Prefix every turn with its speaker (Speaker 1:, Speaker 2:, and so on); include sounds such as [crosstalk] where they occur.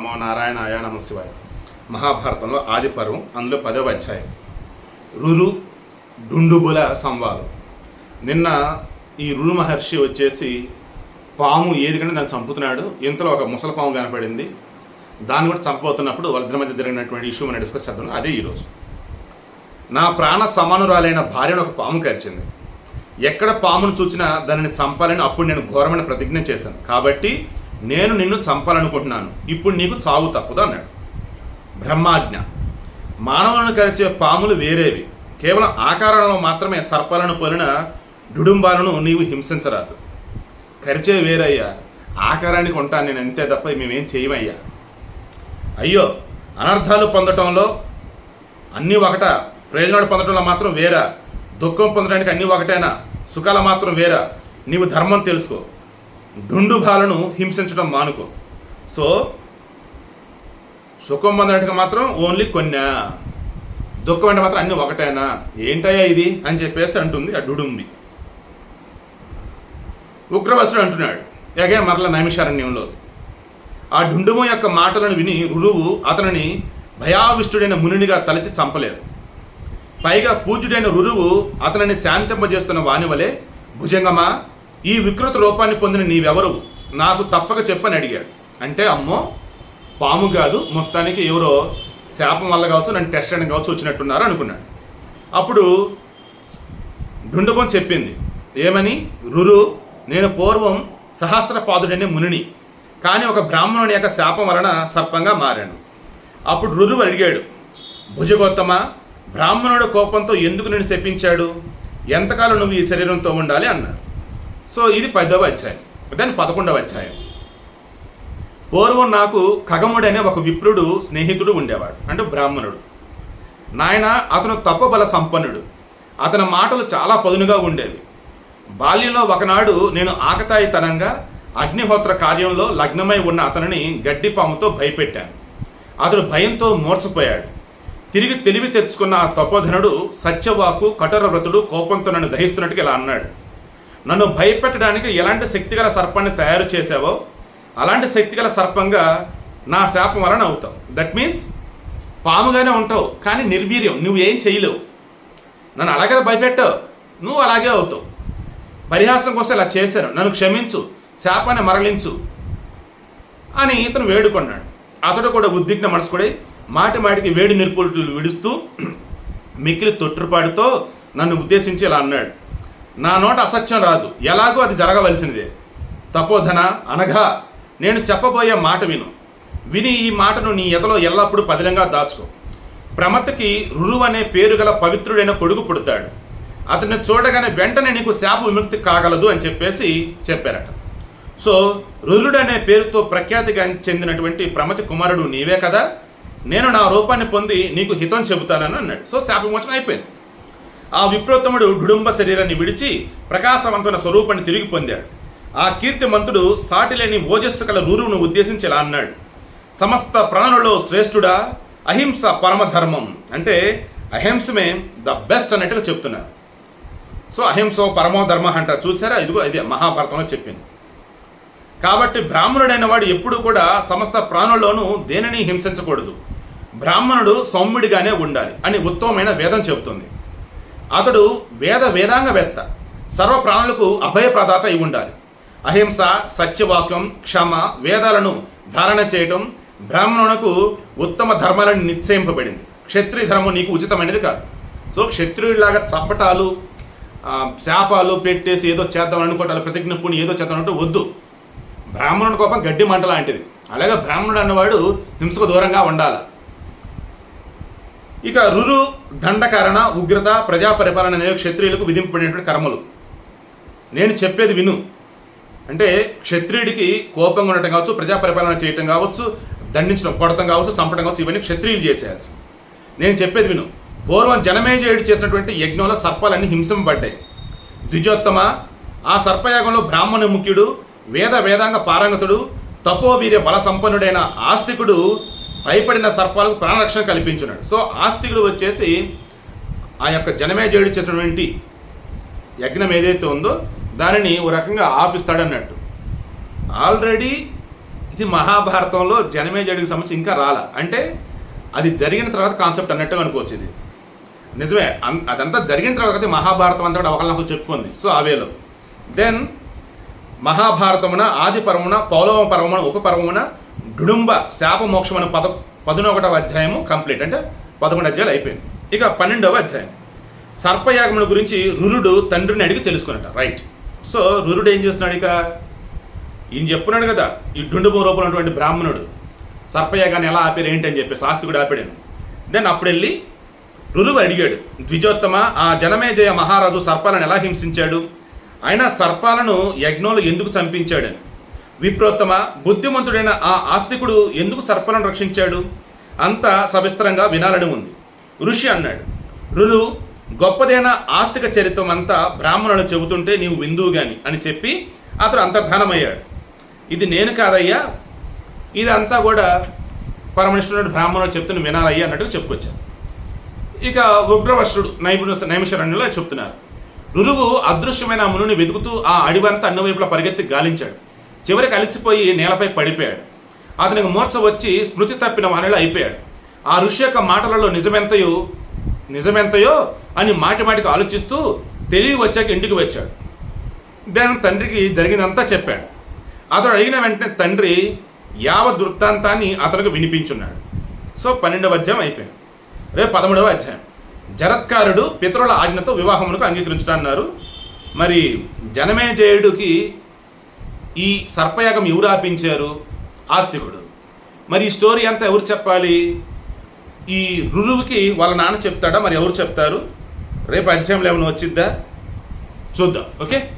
Speaker 1: నమో నారాయణ ఆయా నమ శివాయ మహాభారతంలో ఆది పర్వం అందులో పదవ అధ్యాయం. రురు డుండుబుల సంవాదం. నిన్న ఈ రురు మహర్షి వచ్చేసి పాము ఏది కంటే దాన్ని చంపుతున్నాడు ఇంతలో ఒక ముసల పాము కనపడింది. దాన్ని కూడా చంపబోతున్నప్పుడు వాళ్ళిద్దరి మధ్య జరిగినటువంటి ఇష్యూ మనం డిస్కస్ చేద్దాం. అదే ఈరోజు నా ప్రాణ సమానురాలైన భార్యను ఒక పాము కరిచింది. ఎక్కడ పామును చూసినా దానిని చంపాలని అప్పుడు నేను ఘోరమైన ప్రతిజ్ఞ చేశాను. కాబట్టి నేను నిన్ను చంపాలనుకుంటున్నాను. ఇప్పుడు నీకు చావు తప్పదు అన్నాడు. బ్రహ్మాజ్ఞ మానవులను కరిచే పాములు వేరేవి. కేవలం ఆకారంలో మాత్రమే సర్పాలను పోలిన డుడుంబాలను నీవు హింసించరాదు. కరిచే వేరయ్యా ఆకారానికి ఉంటాను నేను అంతే తప్ప మేమేం చేయమయ్యా? అయ్యో అనర్థాలు పొందటంలో అన్నీ ఒకట ప్రయోజనాలు పొందడంలో మాత్రం వేరా. దుఃఖం పొందడానికి అన్నీ ఒకటేనా? సుఖాల మాత్రం వేరా. నీవు ధర్మం తెలుసుకో. డుండుగాలను హింసించడం మానుకో. సో సుఖం పొందడానికి మాత్రం ఓన్లీ కొన్నా. దుఃఖం అంటే మాత్రం అన్నీ ఒకటేనా? ఏంటయ్యా ఇది? అని చెప్పేసి అంటుంది ఆ డుడుంబి. ఉగ్రవసుడు అంటున్నాడు. ఎగే మరల నైమిషారణ్యంలో. ఆ డుండుము యొక్క మాటలను విని రురువు అతనిని భయావిష్టుడైన మునినిగా తలచి చంపలేదు పైగా పూజ్యుడైన రురువు అతనిని శాంతింపజేస్తున్న వాని వలె భుజంగమా? ఈ వికృత రూపాన్ని పొందిన నీవెవరు? నాకు తప్పక చెప్పని అడిగాడు. అంటే అమ్మో పాము కాదు మొత్తానికి ఎవరో శాపం వల్ల కావచ్చు నన్ను టెస్ట్ చేయడం కావచ్చు వచ్చినట్టున్నారు అనుకున్నాడు. అప్పుడు డుండబం చెప్పింది ఏమని? రురు నేను పూర్వం సహస్రపాదుడనే మునిని కానీ ఒక బ్రాహ్మణుని యొక్క శాపం వలన సర్పంగా మారాను. అప్పుడు రురు అడిగాడు భుజగోత్తమ బ్రాహ్మణుడు కోపంతో ఎందుకు నేను శపించాడు? ఎంతకాలం నువ్వు ఈ శరీరంతో ఉండాలి? అన్నారు. సో ఇది పదవ అధ్యాయం. దాని పదకొండవ అధ్యాయం. పూర్వం నాకు ఖగముడనే ఒక విప్రుడు స్నేహితుడు ఉండేవాడు అంటే బ్రాహ్మణుడు. నాయన అతను తపబల సంపన్నుడు. అతని మాటలు చాలా పదునుగా ఉండేవి. బాల్యంలో ఒకనాడు నేను ఆకతాయితనంగా అగ్నిహోత్ర కార్యంలో లగ్నమై ఉన్న అతనిని గడ్డిపాముతో భయపెట్టాను. అతడు భయంతో మూర్చపోయాడు తిరిగి తెలివి తెచ్చుకున్న ఆ తపోధనుడు సత్యవాకు కఠోర వ్రతుడు కోపంతో నన్ను దహిస్తున్నట్టుగా ఇలా అన్నాడు. నన్ను భయపెట్టడానికి ఎలాంటి శక్తిగల సర్పాన్ని తయారు చేసావో అలాంటి శక్తిగల సర్పంగా నా శాపం వలన అవుతావు. దట్ మీన్స్ పాముగానే ఉంటావు కానీ నిర్వీర్యం నువ్వు ఏం చేయలేవు. నన్ను అలాగే భయపెట్టావు నువ్వు అలాగే అవుతావు. పరిహాసం కోసం ఇలా చేశాను. నన్ను క్షమించు శాపాన్ని మరలించు అని ఇతను వేడుకున్నాడు. అతడు కూడా ఉద్విగ్న మనసుకుడి మాటి మాటికి వేడి నిర్పులు విడుస్తూ [clears throat] మిక్కిలి తొట్టుపాటుతో నన్ను ఉద్దేశించి ఇలా అన్నాడు. నా నోట అసత్యం రాదు. ఎలాగో అది జరగవలసినదే. తపోధన అనగా నేను చెప్పబోయే మాట విను. విని ఈ మాటను నీ ఎదలో ఎల్లప్పుడూ పదిలంగా దాచుకో. ప్రమతకి రురువు అనే పేరు గల పవిత్రుడైన కొడుకు పుడతాడు. అతన్ని చూడగానే వెంటనే నీకు శాప విముక్తి కాగలదు అని చెప్పేసి చెప్పారట. సో రురుడు అనే పేరుతో ప్రఖ్యాతిగా చెందినటువంటి ప్రమతి కుమారుడు నీవే కదా? నేను నా రూపాన్ని పొంది నీకు హితం చెబుతానని అన్నాడు. సో శాప విమోచన అయిపోయింది. ఆ విప్రోత్తముడు ఢుడుంబ శరీరాన్ని విడిచి ప్రకాశవంతున స్వరూపాన్ని తిరిగి పొందాడు. ఆ కీర్తిమంతుడు సాటిలేని ఓజస్సు కల రూరువును ఉద్దేశించి ఇలా అన్నాడు. సమస్త ప్రాణులలో శ్రేష్ఠుడా అహింస పరమధర్మం. అంటే అహింసమే ద బెస్ట్ అన్నట్టుగా చెప్తున్నారు. సో అహింస పరమో ధర్మ అంటారు. చూసారా? ఇదిగో ఇదే మహాభారతంలో చెప్పింది. కాబట్టి బ్రాహ్మణుడైన వాడు ఎప్పుడు కూడా సమస్త ప్రాణుల్లోనూ దేనిని హింసించకూడదు. బ్రాహ్మణుడు సౌమ్యుడిగానే ఉండాలి అని ఉత్తమమైన వేదం చెబుతుంది. అతడు వేద వేదాంగవేత్త. సర్వ ప్రాణులకు అభయప్రదాత అయి ఉండాలి. అహింస సత్యవాక్యం క్షమ వేదాలను ధారణ చేయటం బ్రాహ్మణునకు ఉత్తమ ధర్మాలను నిశ్చయింపబడింది. క్షత్రియ ధర్మం నీకు ఉచితమైనది కాదు. సో క్షత్రియుడిలాగా చప్పటాలు శాపాలు పెట్టేసి ఏదో చేద్దాం అనుకోవటాలు ప్రతిజ్ఞ పూని ఏదో చేద్దాం అంటే వద్దు. బ్రాహ్మణుడి కోపం గడ్డి మంట లాంటిది. అలాగే బ్రాహ్మణుడు అన్నవాడు హింసకు దూరంగా ఉండాలి. ఇక రురు దండకరణ ఉగ్రత ప్రజా పరిపాలన అనేవి క్షత్రియులకు విధింపబడినటువంటి కర్మలు. నేను చెప్పేది విను. అంటే క్షత్రియుడికి కోపంగా ఉండటం కావచ్చు ప్రజా పరిపాలన చేయటం కావచ్చు దండించడం కొడటం కావచ్చు చంపడం కావచ్చు ఇవన్నీ క్షత్రియులు చేసేయాల్సి. నేను చెప్పేది విను. పూర్వం జనమేజయుడు చేసినటువంటి యజ్ఞంలో సర్పాలన్నీ హింసింపబడ్డాయి ద్విజోత్తమ ఆ సర్పయాగంలో బ్రాహ్మణ ముఖ్యుడు వేద వేదాంగ పారంగతుడు తపోవీర్య బల సంపన్నుడైన ఆస్తికుడు భయపడిన సర్పాలకు ప్రాణరక్షణ కల్పించున్నాడు. సో ఆస్తికుడు వచ్చేసి ఆ యొక్క జనమేజయుడు చేసినటువంటి యజ్ఞం ఏదైతే ఉందో దానిని ఓ రకంగా ఆపిస్తాడన్నట్టు. ఆల్రెడీ ఇది మహాభారతంలో జనమేజయుడికి సంబంధించి ఇంకా రాల. అంటే అది జరిగిన తర్వాత కాన్సెప్ట్ అన్నట్టు అనుకోవచ్చు ఇది నిజమే అన్- అదంతా జరిగిన తర్వాత మహాభారతం అంతా కూడా అవకలనకు చెప్పుకుంది. సో అవేలో దెన్ మహాభారతమున ఆది పర్వమున పౌలవ పర్వమున ఉప పర్వమున డుడుంబ శాపమోక్షం అనే పద పదునొకటవ అధ్యాయము కంప్లీట్. అంటే పదకొండు అధ్యాయాలు అయిపోయింది. ఇక పన్నెండవ అధ్యాయం. సర్పయాగముల గురించి రురుడు తండ్రిని అడిగి తెలుసుకున్నట. రైట్ సో రురుడు ఏం చేస్తున్నాడు ఇక? ఈయన చెప్పున్నాడు కదా ఈ డుండుబు రూపంలో ఉన్నటువంటి బ్రాహ్మణుడు. సర్పయాగాన్ని ఎలా ఆపారు ఏంటి అని చెప్పి శాస్త్రుడు ఆపాడాను. దెన్ అప్పుడు వెళ్ళి రురువు అడిగాడు ద్విజోత్తమ ఆ జనమేజయ మహారాజు సర్పాలను ఎలా హింసించాడు? ఆయన సర్పాలను యజ్ఞంలో ఎందుకు చంపించాడని? విప్రోత్తమ బుద్ధిమంతుడైన ఆ ఆస్తికుడు ఎందుకు సర్పలను రక్షించాడు? అంత సవిస్తరంగా వినాలని ఉంది. ఋషి అన్నాడు రురు గొప్పదైన ఆస్తిక చరిత్రం అంతా బ్రాహ్మణులు చెబుతుంటే నీవు విందువు గాని అని చెప్పి అతడు అంతర్ధానమయ్యాడు. ఇది నేను కాదయ్యా ఇదంతా కూడా పరమేశ్వరుడు బ్రాహ్మణుడు చెప్తున్న వినాలయ్యా అన్నట్టుగా చెప్పుకొచ్చారు. ఇక ఉగ్రవశ్రుడు నైపుణ నైమిషరణ్యంలో చెప్తున్నారు. రురువు అదృశ్యమైన ఆ మునుని వెతుకుతూ ఆ అడివంతా అన్ని వైపులా పరిగెత్తి గాలించాడు. చివరికి అలసిపోయి నేలపై పడిపోయాడు. అతనికి మూర్ఛ వచ్చి స్మృతి తప్పిన వానిలో అయిపోయాడు. ఆ ఋషి యొక్క మాటలలో నిజమెంతయో నిజమెంతయో అని మాటి మాటికి ఆలోచిస్తూ తెలివి వచ్చాక ఇంటికి వచ్చాడు. దాని తండ్రికి జరిగిందంతా చెప్పాడు. అతడు అడిగిన వెంటనే తండ్రి యావ వృత్తాంతాన్ని అతనికి వినిపించున్నాడు. సో పన్నెండవ అధ్యాయం అయిపోయింది. రేపు పదమూడవ అధ్యాయం. జరత్కారుడు పితరుల ఆజ్ఞతో వివాహమునకు అంగీకరించుటన్నారు మరి జనమేజయుడికి ఈ సర్పయాగం ఎవరు ఆపించారు? ఆస్తికుడు. మరి ఈ స్టోరీ అంతా ఎవరు చెప్పాలి? ఈ రురువుకి వాళ్ళ నాన్న చెప్తాడా? మరి ఎవరు చెప్తారు? రేపు అధ్యాయంలో ఏమైనా వచ్చిద్దా? చూద్దాం. ఓకే?